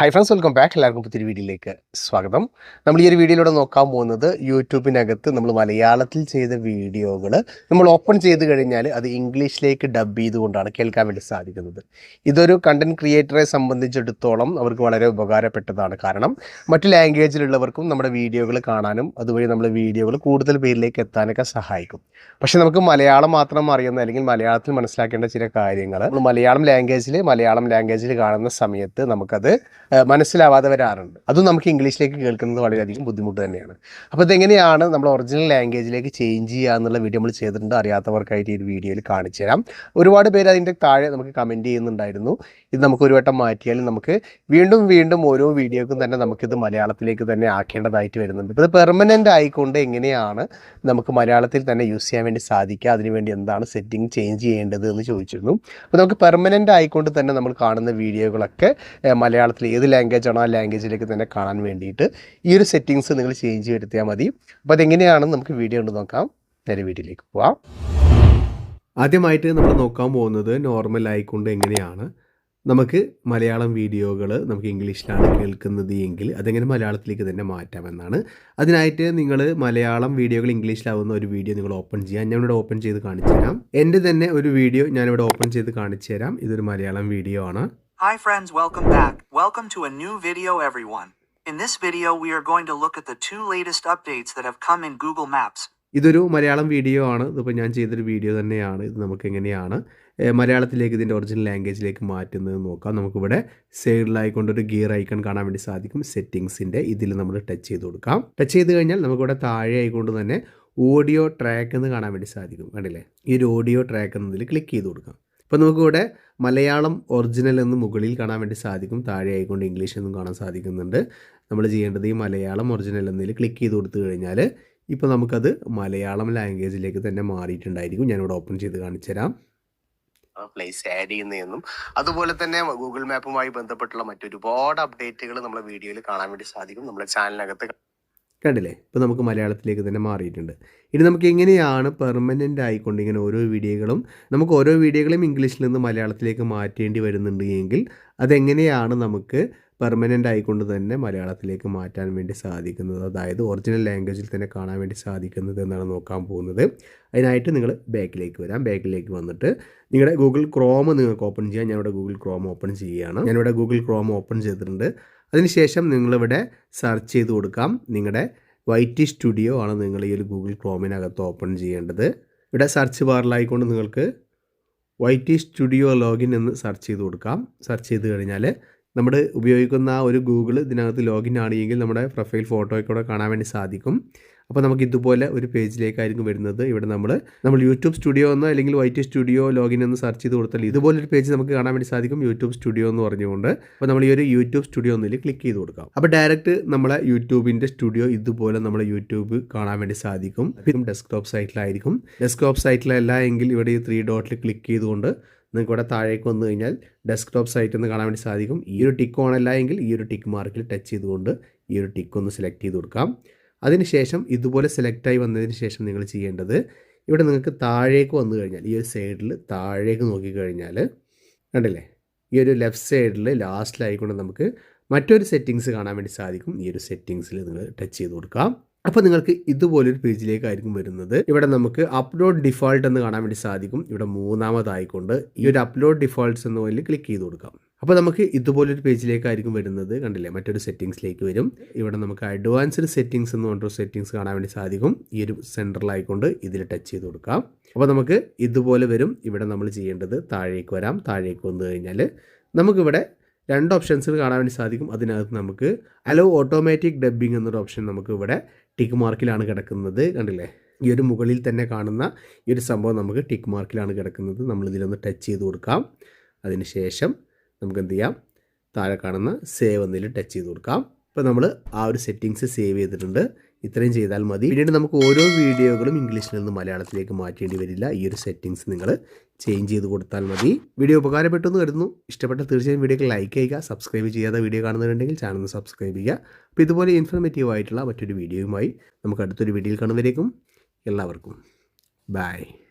Hi friends welcome back എല്ലാവർക്കും പുതിയൊരു വീഡിയോയിലേക്ക് സ്വാഗതം. നമ്മൾ ഈ ഒരു വീഡിയോയിലൂടെ നോക്കാൻ പോകുന്നത് യൂട്യൂബിനകത്ത് നമ്മൾ മലയാളത്തിൽ ചെയ്ത വീഡിയോകൾ നമ്മൾ ഓപ്പൺ ചെയ്ത് കഴിഞ്ഞാൽ അത് ഇംഗ്ലീഷിലേക്ക് ഡബ് ചെയ്തുകൊണ്ടാണ് കേൾക്കാൻ വേണ്ടി സാധിക്കുന്നത്. ഇതൊരു കണ്ടന്റ് ക്രിയേറ്ററെ സംബന്ധിച്ചിടത്തോളം അവർക്ക് വളരെ ഉപകാരപ്പെട്ടതാണ് കാരണം മറ്റു ലാംഗ്വേജിലുള്ളവർക്കും നമ്മുടെ വീഡിയോകൾ കാണാനും അതുവഴി നമ്മുടെ വീഡിയോകൾ കൂടുതൽ പേരിലേക്ക് എത്താനൊക്കെ സഹായിക്കും. പക്ഷേ നമുക്ക് മലയാളം മാത്രം അറിയുന്ന അല്ലെങ്കിൽ മലയാളത്തിൽ മനസ്സിലാക്കേണ്ട ചില കാര്യങ്ങൾ നമ്മൾ മലയാളം ലാംഗ്വേജിൽ മലയാളം ലാംഗ്വേജിൽ കാണുന്ന സമയത്ത് നമുക്കത് മനസ്സിലാവാതെ വരാറുണ്ട്. അതും നമുക്ക് ഇംഗ്ലീഷിലേക്ക് കേൾക്കുന്നത് വളരെയധികം ബുദ്ധിമുട്ട് തന്നെയാണ്. അപ്പോൾ ഇതെങ്ങനെയാണ് നമ്മൾ ഒറിജിനൽ ലാംഗ്വേജിലേക്ക് ചേഞ്ച് ചെയ്യുക എന്നുള്ള വീഡിയോ നമ്മൾ ചെയ്തിട്ടുണ്ട്. അറിയാത്തവർക്കായിട്ട് ഈ വീഡിയോയിൽ കാണിച്ചു തരാം. ഒരുപാട് പേര് അതിന്റെ താഴെ നമുക്ക് കമന്റ് ചെയ്യുന്നുണ്ടായിരുന്നു. ഇത് നമുക്ക് ഒരു വട്ടം മാറ്റിയാലും നമുക്ക് വീണ്ടും വീണ്ടും ഓരോ വീഡിയോക്കും തന്നെ നമുക്കിത് മലയാളത്തിലേക്ക് തന്നെ ആക്കേണ്ടതായിട്ട് വരുന്നുണ്ട്. ഇപ്പോൾ ഇത് പെർമനന്റ് ആയിക്കൊണ്ട് എങ്ങനെയാണ് നമുക്ക് മലയാളത്തിൽ തന്നെ യൂസ് ചെയ്യാൻ വേണ്ടി സാധിക്കുക? അതിനുവേണ്ടി എന്താണ് സെറ്റിംഗ് ചേഞ്ച് ചെയ്യേണ്ടത് എന്ന് ചോദിച്ചിരുന്നു. അപ്പോൾ നമുക്ക് പെർമനന്റ് ആയിക്കൊണ്ട് തന്നെ നമ്മൾ കാണുന്ന വീഡിയോകളൊക്കെ മലയാളത്തിൽ ഏത് ലാംഗ്വേജ് ആണോ ആ ലാംഗ്വേജിലേക്ക് തന്നെ കാണാൻ വേണ്ടിയിട്ട് ഈ ഒരു സെറ്റിങ്സ് നിങ്ങൾ ചേഞ്ച് വരുത്തിയാൽ മതി. അപ്പോൾ അതെങ്ങനെയാണെന്ന് നമുക്ക് വീഡിയോ കൊണ്ട് നോക്കാം. നേരെ വീഡിയോയിലേക്ക് പോവാം. ആദ്യമായിട്ട് നമ്മൾ നോക്കാൻ പോകുന്നത് നോർമൽ ആയിക്കൊണ്ട് എങ്ങനെയാണ് നമുക്ക് മലയാളം വീഡിയോകൾ നമുക്ക് ഇംഗ്ലീഷിലാണ് കേൾക്കുന്നത് എങ്കിൽ അതെങ്ങനെ മലയാളത്തിലേക്ക് തന്നെ മാറ്റാമെന്നാണ്. അതിനായിട്ട് നിങ്ങൾ മലയാളം വീഡിയോകൾ ഇംഗ്ലീഷിലാവുന്ന ഒരു വീഡിയോ നിങ്ങൾ ഓപ്പൺ ചെയ്യാം. ഞാനിവിടെ ഓപ്പൺ ചെയ്ത് കാണിച്ചു തരാം എന്റെ തന്നെ ഒരു വീഡിയോ ഞാനിവിടെ ഓപ്പൺ ചെയ്ത് കാണിച്ചു തരാം ഇതൊരു മലയാളം വീഡിയോ ആണ്. Hi friends, welcome back. Welcome to a new video everyone. In this video we are going to look at the two latest updates that have come in Google Maps. ഇതൊരു Malayalam video ആണ്. ഇതിപ്പോൾ ഞാൻ ചെയ്തൊരു video തന്നെയാണ്. ഇത് നമുക്ക് എങ്ങനെയാണ് മലയാളത്തിലേക്ക് ഇതിന്റെ ഒറിജിനൽ ലാംഗ്വേജിലേക്ക് മാറ്റുന്നത് നോക്കാം. നമുക്കിവിടെ സൈഡിലായിക്കൊണ്ടൊരു ഗിയർ ഐക്കൺ കാണാൻ വേണ്ടി സാധിക്കും. സെറ്റിങ്സിന്റെ ഇതിൽ നമ്മൾ ടച്ച് ചെയ്ത് കൊടുക്കാം. ടച്ച് ചെയ്ത് കഴിഞ്ഞാൽ നമുക്കിവിടെ താഴെ ആയിക്കൊണ്ട് തന്നെ ഓഡിയോ ട്രാക്ക് എന്ന് കാണാൻ വേണ്ടി സാധിക്കും. കണ്ടില്ലേ? ഈ ഒരു ഓഡിയോ ട്രാക്ക് എന്നതിൽ ക്ലിക്ക് ചെയ്ത് കൊടുക്കാം. അപ്പോൾ നമുക്കിവിടെ മലയാളം ഒറിജിനൽ എന്ന് മുകളിൽ കാണാൻ വേണ്ടി സാധിക്കും താഴെ ആയിക്കൊണ്ട് ഇംഗ്ലീഷ് എന്നും കാണാൻ സാധിക്കുന്നുണ്ട്. നമ്മൾ ചെയ്യേണ്ടത് ഈ മലയാളം ഒറിജിനൽ എന്നതിൽ ക്ലിക്ക് ചെയ്ത് കൊടുത്തു കഴിഞ്ഞാൽ ഇപ്പോൾ നമുക്കത് മലയാളം ലാംഗ്വേജിലേക്ക് തന്നെ മാറിയിട്ടുണ്ടായിരിക്കും. ഞാനിവിടെ ഓപ്പൺ ചെയ്ത് കാണിച്ചു തരാം. പ്ലേസ് ആഡ് ചെയ്യുന്നതെന്നും അതുപോലെ തന്നെ ഗൂഗിൾ മാപ്പുമായി ബന്ധപ്പെട്ടുള്ള മറ്റൊരുപാട് അപ്ഡേറ്റുകൾ നമ്മുടെ വീഡിയോയിൽ കാണാൻ വേണ്ടി സാധിക്കും. നമ്മുടെ ചാനലിനകത്ത് കണ്ടില്ലേ? ഇപ്പോൾ നമുക്ക് മലയാളത്തിലേക്ക് തന്നെ മാറിയിട്ടുണ്ട്. ഇനി നമുക്ക് എങ്ങനെയാണ് പെർമനന്റ് ആയിക്കൊണ്ട് ഇങ്ങനെ ഓരോ വീഡിയോകളും നമുക്ക് ഓരോ വീഡിയോകളും ഇംഗ്ലീഷിൽ നിന്ന് മലയാളത്തിലേക്ക് മാറ്റേണ്ടി വരുന്നുണ്ട് എങ്കിൽ അതെങ്ങനെയാണ് നമുക്ക് പെർമനന്റ് ആയിക്കൊണ്ട് തന്നെ മലയാളത്തിലേക്ക് മാറ്റാൻ വേണ്ടി സാധിക്കുന്നത്? അതായത് ഒറിജിനൽ ലാംഗ്വേജിൽ തന്നെ കാണാൻ വേണ്ടി സാധിക്കുന്നത് എന്നാണ് നോക്കാൻ പോകുന്നത്. അതിനായിട്ട് നിങ്ങൾ ബാക്കിലേക്ക് വരാം. ബാക്കിലേക്ക് വന്നിട്ട് നിങ്ങളുടെ ഗൂഗിൾ ക്രോം നിങ്ങൾക്ക് ഓപ്പൺ ചെയ്യാം. ഞാനിവിടെ ഗൂഗിൾ ക്രോം ഓപ്പൺ ചെയ്യുകയാണ്. ഞാനിവിടെ ഗൂഗിൾ ക്രോം ഓപ്പൺ ചെയ്തിട്ടുണ്ട്. അതിനുശേഷം നിങ്ങളിവിടെ സെർച്ച് ചെയ്ത് കൊടുക്കാം. നിങ്ങളുടെ വൈറ്റി സ്റ്റുഡിയോ ആണ് നിങ്ങൾ ഈ ഒരു ഗൂഗിൾ ക്രോമിനകത്ത് ഓപ്പൺ ചെയ്യേണ്ടത്. ഇവിടെ സെർച്ച് ബാറിലായിക്കൊണ്ട് നിങ്ങൾക്ക് വൈറ്റി സ്റ്റുഡിയോ ലോഗിൻ എന്ന് സെർച്ച് ചെയ്ത് കൊടുക്കാം. സെർച്ച് ചെയ്ത് കഴിഞ്ഞാൽ നമ്മൾ ഉപയോഗിക്കുന്ന ആ ഒരു ഗൂഗിൾ ഇതിനകത്ത് ലോഗിൻ ആണെങ്കിൽ നമ്മുടെ പ്രൊഫൈൽ ഫോട്ടോയ്ക്കൂടെ കാണാൻ വേണ്ടി സാധിക്കും. അപ്പോൾ നമുക്ക് ഇതുപോലെ ഒരു പേജിലേക്കായിരിക്കും വരുന്നത്. ഇവിടെ നമ്മൾ നമ്മൾ യൂട്യൂബ് സ്റ്റുഡിയോ എന്നോ അല്ലെങ്കിൽ വൈറ്റ് സ്റ്റുഡിയോ ലോഗിൻ എന്ന് സെർച്ച് ചെയ്ത് കൊടുത്താൽ ഇതുപോലൊരു പേജ് നമുക്ക് കാണാൻ വേണ്ടി സാധിക്കും. യൂട്യൂബ് സ്റ്റുഡിയോ എന്ന് പറഞ്ഞുകൊണ്ട്. അപ്പോൾ നമ്മൾ ഈ ഒരു യൂട്യൂബ് സ്റ്റുഡിയോ എന്നതിൽ ക്ലിക്ക് ചെയ്ത് കൊടുക്കാം. അപ്പോൾ ഡയറക്റ്റ് നമ്മളെ യൂട്യൂബിന്റെ സ്റ്റുഡിയോ ഇതുപോലെ നമ്മളെ യൂട്യൂബ് കാണാൻ വേണ്ടി സാധിക്കും. ഡെസ്ക്ടോപ്പ് സൈറ്റിലായിരിക്കും. ഡെസ്ക്ടോപ്പ് സൈറ്റിലല്ല എങ്കിൽ ഇവിടെ ഈ ത്രീ ഡോട്ടിൽ ക്ലിക്ക് ചെയ്തുകൊണ്ട് നിങ്ങൾക്ക് ഇവിടെ താഴേക്ക് വന്നു കഴിഞ്ഞാൽ ഡെസ്ക്ടോപ്പ് സൈറ്റ് നിന്ന് കാണാൻ വേണ്ടി സാധിക്കും. ഈ ഒരു ടിക്ക് ഓൺ എങ്കിൽ ഈ ഒരു ടിക്ക് മാർക്കിൽ ടച്ച് ചെയ്തുകൊണ്ട് ഈ ഒരു ടിക്ക് ഒന്ന് സെലക്ട് ചെയ്ത് കൊടുക്കാം. അതിനുശേഷം ഇതുപോലെ സെലക്റ്റായി വന്നതിന് ശേഷം നിങ്ങൾ ചെയ്യേണ്ടത് ഇവിടെ നിങ്ങൾക്ക് താഴേക്ക് വന്നു കഴിഞ്ഞാൽ ഈ ഒരു സൈഡിൽ താഴേക്ക് നോക്കിക്കഴിഞ്ഞാൽ കണ്ടില്ലേ? ഈ ഒരു ലെഫ്റ്റ് സൈഡിൽ ലാസ്റ്റിലായിക്കൊണ്ട് നമുക്ക് മറ്റൊരു സെറ്റിങ്സ് കാണാൻ വേണ്ടി സാധിക്കും. ഈ ഒരു സെറ്റിങ്സിൽ നിങ്ങൾ ടച്ച് ചെയ്ത് കൊടുക്കാം. അപ്പോൾ നിങ്ങൾക്ക് ഇതുപോലൊരു പേജിലേക്കായിരിക്കും വരുന്നത്. ഇവിടെ നമുക്ക് അപ്ലോഡ് ഡിഫോൾട്ട് എന്ന് കാണാൻ വേണ്ടി സാധിക്കും. ഇവിടെ മൂന്നാമതായിക്കൊണ്ട് ഈ ഒരു അപ്ലോഡ് ഡിഫോൾട്ട്സ് എന്ന പോലെ ക്ലിക്ക് ചെയ്ത് കൊടുക്കാം. അപ്പോൾ നമുക്ക് ഇതുപോലൊരു പേജിലേക്കായിരിക്കും വരുന്നത്. കണ്ടില്ലേ? മറ്റൊരു സെറ്റിംഗ്സിലേക്ക് വരും. ഇവിടെ നമുക്ക് അഡ്വാൻസ്ഡ് സെറ്റിംഗ്സ് എന്ന് പറഞ്ഞൊരു സെറ്റിംഗ്സ് കാണാൻ വേണ്ടി സാധിക്കും. ഈ ഒരു സെന്ററിലായിക്കൊണ്ട് ഇതിൽ ടച്ച് ചെയ്ത് കൊടുക്കാം. അപ്പോൾ നമുക്ക് ഇതുപോലെ വരും. ഇവിടെ നമ്മൾ ചെയ്യേണ്ടത് താഴേക്ക് വരാം. താഴേക്ക് വന്നു കഴിഞ്ഞാൽ നമുക്കിവിടെ രണ്ട് ഓപ്ഷൻസ് കാണാൻ വേണ്ടി സാധിക്കും. അതിനകത്ത് നമുക്ക് അലോ ഓട്ടോമാറ്റിക് ഡബ്ബിംഗ് എന്നൊരു ഓപ്ഷൻ നമുക്ക് ഇവിടെ ടിക്ക് മാർക്കിലാണ് കിടക്കുന്നത്. കണ്ടില്ലേ? ഈ ഒരു മുകളിൽ തന്നെ കാണുന്ന ഈ ഒരു സംഭവം നമുക്ക് ടിക്ക് മാർക്കിലാണ് കിടക്കുന്നത്. നമ്മൾ ഇതിലൊന്ന് ടച്ച് ചെയ്ത് കൊടുക്കാം. അതിനുശേഷം നമുക്ക് എന്ത് ചെയ്യാം? താഴെ കാണുന്ന സേവ് എന്നതിൽ ടച്ച് ചെയ്ത് കൊടുക്കാം. ഇപ്പോൾ നമ്മൾ ആ ഒരു സെറ്റിങ്സ് സേവ് ചെയ്തിട്ടുണ്ട്. ഇത്രയും ചെയ്താൽ മതി. പിന്നീട് നമുക്ക് ഓരോ വീഡിയോകളും ഇംഗ്ലീഷിൽ നിന്ന് മലയാളത്തിലേക്ക് മാറ്റേണ്ടി വരില്ല. ഈ ഒരു സെറ്റിങ്സ് നിങ്ങൾ ചേഞ്ച് ചെയ്ത് കൊടുത്താൽ മതി. വീഡിയോ ഉപകാരപ്പെട്ടു എന്ന് കരുതുന്നു. ഇഷ്ടപ്പെട്ട തീർച്ചയായും വീഡിയോക്ക് ലൈക്ക് ചെയ്യുക സബ്സ്ക്രൈബ് ചെയ്യാതെ വീഡിയോ കാണുന്നുണ്ടെങ്കിൽ ചാനൽ സബ്സ്ക്രൈബ് ചെയ്യുക. അപ്പോൾ ഇതുപോലെ ഇൻഫർമേറ്റീവ് ആയിട്ടുള്ള മറ്റൊരു വീഡിയോയുമായി നമുക്ക് അടുത്തൊരു വീഡിയോയിൽ കാണുന്നവരേക്കും എല്ലാവർക്കും. ബൈ